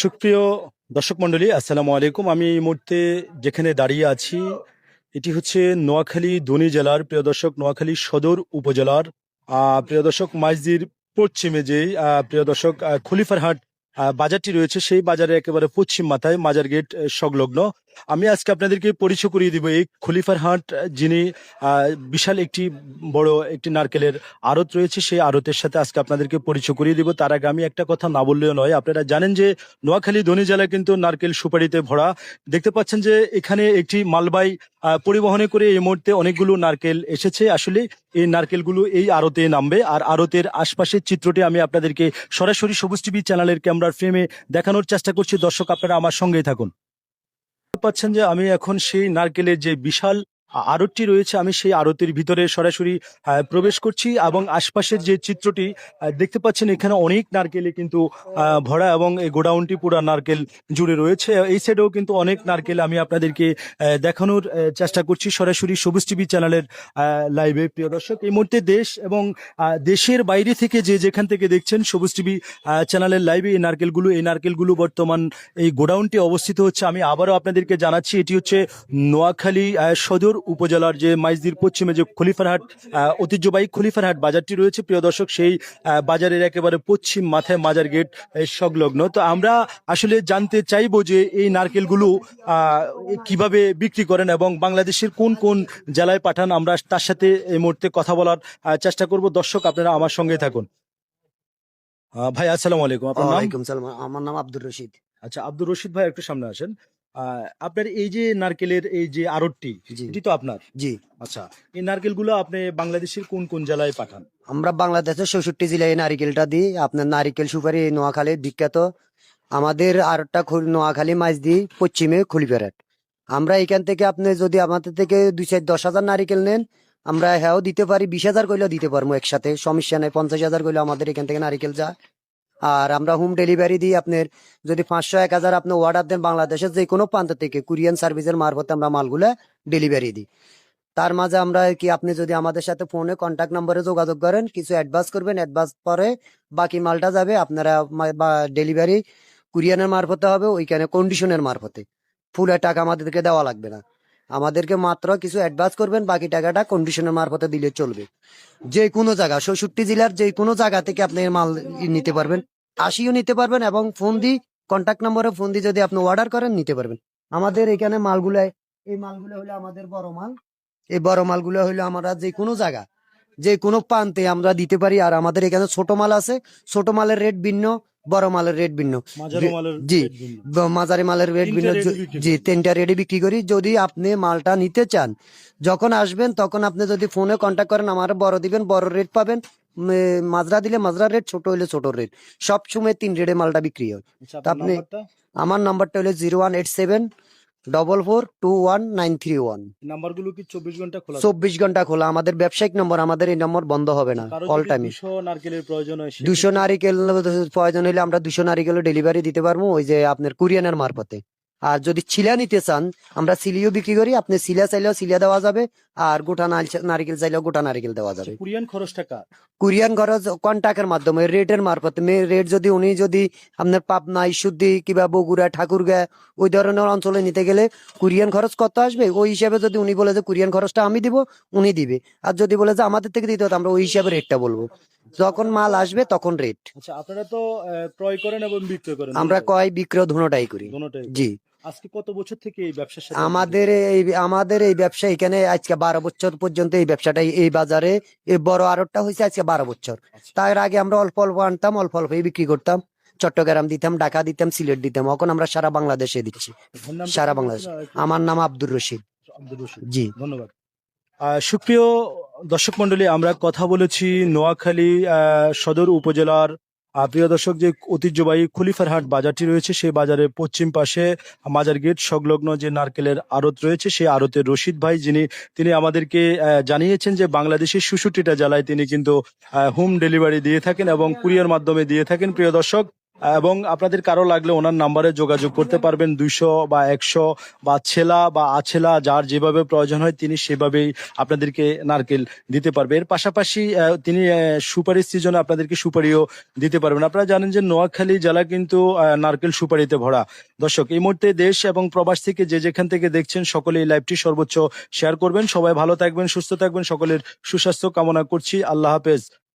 সুপ্রিয় দর্শক মন্ডলী আসসালামু আলাইকুম। আমি এই মুহূর্তে যেখানে দাঁড়িয়ে আছি, এটি হচ্ছে নোয়াখালী দনি জেলার, প্রিয় দর্শক, নোয়াখালী সদর উপজেলার প্রিয় দর্শক মাইজদির পশ্চিমে যেই প্রিয় দর্শক খলিফারহাট বাজারটি রয়েছে, সেই বাজারে একেবারে পশ্চিম মাথায়, মাজার গেট সংলগ্ন। আমি আজকে আপনাদেরকে পরিচয় করিয়ে দিব এই খলিফারহাট আহ, যিনি বিশাল একটি বড় একটি নারকেলের আড়ত রয়েছে সেই আড়তের সাথে আজকে আপনাদেরকে পরিচয় করিয়ে দিব। তার আগে আমি একটা কথা না বললেও নয় আপনারা জানেন যে নোয়াখালী ধনী জেলা কিন্তু নারকেল সুপারিতে ভরা। দেখতে পাচ্ছেন যে এখানে একটি মালবাই পরিবহনে করে এই মুহূর্তে অনেকগুলো নারকেল এসেছে। আসলে এই নারকেলগুলো এই আড়তে নামবে আর আড়তের আশপাশের চিত্রটি আমি আপনাদেরকে সরাসরি সবুজ টিভি চ্যানেলের ক্যামেরার ফ্রেমে দেখানোর চেষ্টা করছি। দর্শক আপনারা আমার সঙ্গেই থাকুন। পাচ্ছেন যে আমি এখন সেই নারকেলের যে বিশাল আড়তটি রয়েছে, আমি সেই আড়তের ভিতরে সরাসরি প্রবেশ করছি এবং আশপাশের যে চিত্রটি দেখতে পাচ্ছেন এখানে অনেক নারকেলে কিন্তু ভরা এবং এই গোডাউনটি পুরো নারকেল জুড়ে রয়েছে। এই সাইডেও কিন্তু অনেক নারকেল আমি আপনাদেরকে দেখানোর চেষ্টা করছি সরাসরি সবুজ টিভি চ্যানেলের লাইভে। প্রিয় দর্শক, এই মুহূর্তে দেশ এবং দেশের বাইরে থেকে যে যেখান থেকে দেখছেন সবুজ টিভি চ্যানেলের লাইভে এই নারকেলগুলো এই নারকেলগুলো বর্তমান এই গোডাউনটি অবস্থিত হচ্ছে। আমি আবারও আপনাদেরকে জানাচ্ছি, এটি হচ্ছে নোয়াখালী সদর উপজেলার যে মাইজদির পশ্চিমে যে খলিফারহাট ঐতিহ্যবাহী খলিফারহাট বাজারটি রয়েছে। প্রিয় দর্শক সেই বাজারের একেবারে পশ্চিম মাথায় মাজার গেট সংলগ্ন। তো আমরা আসলে জানতে চাইব যে এই নারকেলগুলো কীভাবে বিক্রি করেন এবং বাংলাদেশের কোন কোন জেলায় পাঠান? আমরা তার সাথে এই মুহূর্তে কথা বলার চেষ্টা করব। দর্শক আপনারা আমার সঙ্গে থাকুন। ভাই আসসালামু আলাইকুম। আপনার নাম? আমার নাম আব্দুর রশিদ। আচ্ছা আব্দুর রশিদ ভাই একটু সামনে আসেন। আপনার এই যে নারকেলের এই যে আড়তটি এটি তো আপনার? জি। আচ্ছা এই নারকেলগুলো আপনি বাংলাদেশের কোন কোন জেলায় পাঠান? আমরা বাংলাদেশের চৌষট্টি জেলায় এই নারিকেলটা দিই। আপনার নারিকেল সুপারি নোয়াখালী বিখ্যাত। আমাদের খুল- নোয়াখালী মাছ দিই পশ্চিমে খুলিপেরাট আমরা এখান থেকে আপনি যদি আমাদের থেকে দুই চার দশ হাজার নারিকেল নেন আমরা হ্যাঁ দিতে পারি বিশ হাজার কইলেও দিতে পারব একসাথে। সমস্যা নেই পঞ্চাশ হাজার কইলেও আমাদের এখান থেকে নারিকেল যায়। আর আমরা হোম ডেলিভারি দিই আপনার যদি পাঁচশো, এক হাজার আপনি অর্ডার দেন বাংলাদেশের যে কোনো প্রান্ত থেকে, কুরিয়ান সার্ভিসের মারফতে আমরা মালগুলো ডেলিভারি দিই। তার মাঝে আমরা কি আপনি যদি আমাদের সাথে ফোনে কন্ট্যাক্ট নাম্বারে যোগাযোগ করেন, কিছু অ্যাডভান্স করবেন অ্যাডভান্স পরে বাকি মালটা যাবে আপনারা ডেলিভারি কুরিয়ানের মারফতে হবে, ওইখানে কন্ডিশনের মারফতে। ফুলের টাকা আমাদেরকে দেওয়া লাগবে না। আমাদেরকে মাত্র কিছু অ্যাডভান্স করবেন, বাকি টাকাটা কন্ডিশনের মারফতে দিলে চলবে। যে কোনো জায়গা ষষট্টি জেলার যে কোনো জায়গা থেকে আপনি মাল নিতে পারবেন। আসিও নিতে পারবেন এবং ফোন দি কন্ট্যাক্ট নম্বরে ফোন দিয়ে যদি আপনি অর্ডার করেন, নিতে পারবেন। আমাদের এখানে মালগুলো, এই মালগুলো হলো আমাদের বড় মাল। এই বড় মালগুলো হলো আমরা যে কোনো জায়গা যে কোনো প্রান্তে আমরা দিতে পারি আর আমাদের এখানে ছোট মাল আছে। ছোট মালের রেট ভিন্ন বড় মালের রেট ভিন্ন। জি- মাঝারি মালের রেট তিনটা ভিন্ন জি তিনটা রেটে বিক্রি করি। যদি আপনি মালটা নিতে চান যখন আসবেন তখন আপনি যদি ফোনে কন্ট্যাক্ট করেন আমার বড় দিবেন বড় রেট পাবেন। মাজরা দিলে মাজরা রেট ছোট হলে ছোট রেট সব সময় তিন রেটে মালটা বিক্রি হয়। আচ্ছা, তা আপনি- আমার নাম্বারটা হলো zero one eight seven double four two one nine three one নাম্বারগুলো কি চব্বিশ ঘণ্টা খোলা চব্বিশ ঘণ্টা খোলা। আমাদের ব্যবসায়িক নম্বর আমাদের এই নম্বর বন্ধ হবে না অল টাইম দুশো 200 নারকেলের প্রয়োজন হয় দুশো নারিকেল প্রয়োজন হলে আমরা দুশো নারিকেল ডেলিভারি দিতে পারব ওই যে আপনার কুরিয়ানের মারফতে। আর যদি চিলা নিতে চান আমরা সিলিও বিক্রি করি আপনি সিলা চাইলেও সিলা দেওয়া যাবে আর গোটা নারিকেল চাইলেও গোটা নারিকেল দেওয়া যাবে। কুরিয়ান খরচটা কার কুরিয়ান খরচ কন্ট্যাক্টের মাধ্যমে রেটের মারফতে রেট যদি উনি যদি আপনার পাবনা ইস্যুদ্দি কিংবা বগুড়া ঠাকুরগা ওই ধরনের অঞ্চলে নিতে গেলে কুরিয়ান খরচ কত আসবে? ওই হিসাবে যদি উনি বলে যে কুরিয়ান খরচটা আমি দিব উনি দিবে। আর যদি বলে যে আমাদের থেকে দিতে হতো আমরা ওই হিসাবে রেটটা বলব। যখন মাল আসবে তখন রেট। আচ্ছা আপনারা তো ক্রয় করেন এবং বিক্রয় করেন আমরা দুটোই। কয় বিক্রয় ধুনোটাই করি। জি। আজকে কত বছর থেকে এই ব্যবসার সাথে আমাদের এই আমাদের এই ব্যবসা এখানে আজকে বারো বছর পর্যন্ত এই ব্যবসাটাই এই বাজারে এই বড় আড়তটা হয়েছে আজকে বারো বছর। আচ্ছা। তার আগে আমরা অল্প অল্প আনতাম অল্প অল্পই বিক্রি করতাম। চট্টগ্রাম দিতাম ঢাকা দিতাম সিলেট দিতাম এখন আমরা সারা বাংলাদেশে দিচ্ছি। সারা বাংলাদেশ। আমার নাম আব্দুর রশিদ। আব্দুর রশিদ। জি। ধন্যবাদ। সুপ্রিয় দর্শক মন্ডলী আমরা কথা বলেছি নোয়াখালী আহ, সদর উপজেলার প্রিয় দর্শক, যে ঐতিহ্যবাহী খলিফারহাট বাজারটি রয়েছে, সেই বাজারের পশ্চিম পাশে মাজার গেট, সংলগ্ন যে নারকেলের আড়ত রয়েছে, সেই আড়তের রশিদ ভাই, যিনি, তিনি আমাদেরকে জানিয়েছেন যে বাংলাদেশের ষষট্টিটা জ্বালায় তিনি কিন্তু হোম ডেলিভারি দিয়ে থাকেন এবং কুরিয়ার মাধ্যমে দিয়ে থাকেন। প্রিয় দর্শক এবং আপনাদের কারও লাগলে ওনার নাম্বারে যোগাযোগ করতে পারবেন। দুইশো বা একশো বা ছেলা বা আছেলা যার যেভাবে প্রয়োজন হয় তিনি সেভাবেই আপনাদেরকে নারকেল দিতে পারবে। এর পাশাপাশি তিনি আহ, সুপারির সিজনে আপনাদেরকে সুপারিও দিতে পারবেন। আপনারা জানেন যে নোয়াখালী জেলা কিন্তু নারকেল সুপারিতে ভরা। দর্শক এই মুহূর্তে দেশ এবং প্রবাস থেকে যে যেখান থেকে দেখছেন সকলে এই লাইভটি সর্বোচ্চ শেয়ার করবেন। সবাই ভালো থাকবেন সুস্থ থাকবেন। সকলের সুস্বাস্থ্য কামনা করছি। আল্লাহ হাফেজ।